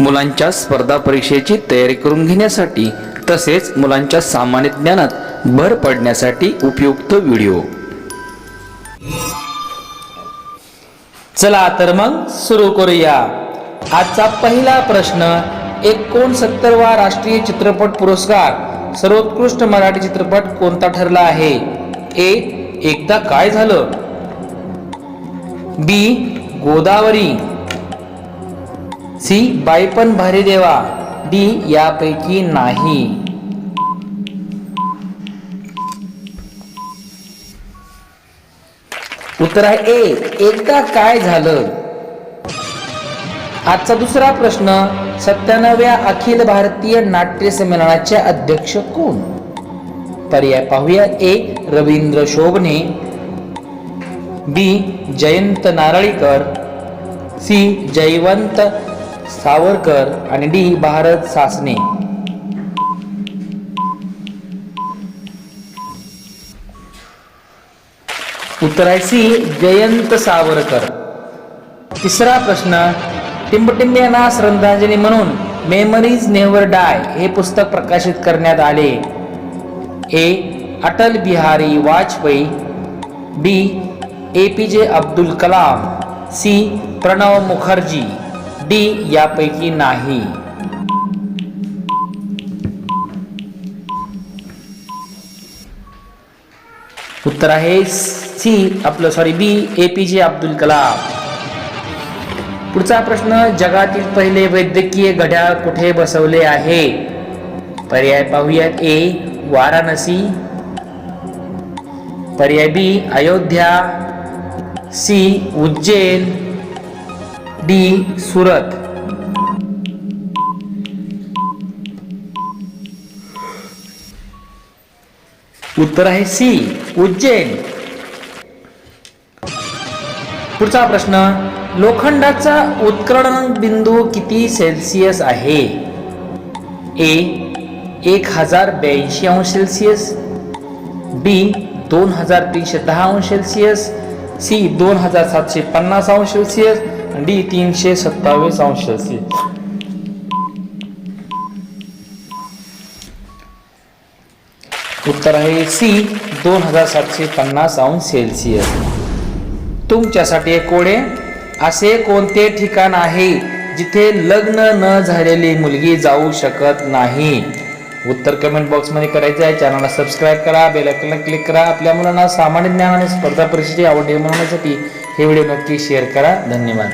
मुलांच्या स्पर्धा परीक्षेची तयारी करून घेण्यासाठी तसेच मुलांच्या सामान्य ज्ञानात भर पडण्यासाठी उपयुक्त व्हिडिओ. चला तर मग सुरू करूया. आजचा पहिला प्रश्न एकोणसत्तरवा राष्ट्रीय चित्रपट पुरस्कार सर्वोत्कृष्ट मराठी चित्रपट कोणता ठरला आहे? ए एकदा काय झालं? बी गोदावरी. सी बाईपण भारी देवा. डी यापैकी नाही. उत्तर आहे ए. एकदा काय झालं? आजचा दुसरा प्रश्न सत्त्याण्णव्या अखिल भारतीय नाट्य संमेलनाचे अध्यक्ष कोण? पर्याय पाहूया A Ravindra Shobhane B Jayant Narlikar. C Jaywant Savarkar आणि डी भारत सासने उत्तर आहे सी जयंत सावरकर. तिसरा प्रश्न टिंबटिंबियांना श्रद्धांजली म्हणून मेमरीज नेव्हर डाय हे पुस्तक प्रकाशित करण्यात आले. A Atal Bihari Vajpayee. B A P J Abdul Kalam. C Pranab Mukherjee. D यापैकी नाही. उत्तर आहे सी आपलं sorry B A P J Abdul Kalam. पुढचा प्रश्न जगातील पहिले वैद्यकीय घड्याळ कुठे बसवले आहे? पर्याय पाहूयात ए वाराणसी. पर्याय B Ayodhya. C Ujjain. D Surat. उत्तर आहे सी उज्जैन. पुढचा प्रश्न लोखंडाचा उत्कलन बिंदू किती सेल्सिअस आहे? ए एक हजार ब्याऐंशी अंश सेल्सिअस. बी दोन हजार तीनशे दहा अंश सेल्सिअस. सी दोन हजार सातशे पन्नास अंश सेल्सिअस. डी तीनशे सत्तावीस अंश सेल्सिअस उत्तर आहे सी दोन हजार सातशे पन्नास अंश सेल्सिअस. तुमच्यासाठी एक कोडे. असे कोणते ठिकाण आहे जिथे लग्न न झालेली मुलगी जाऊ शकत नाही? उत्तर कमेंट बॉक्समध्ये करायचं आहे. चॅनलला सबस्क्राईब करा. बेलायकनला क्लिक करा. आपल्या मुलांना सामान्य ज्ञान आणि स्पर्धा परीक्षेची आवड निर्माण होण्यासाठी हे व्हिडिओ नक्की शेअर करा. धन्यवाद.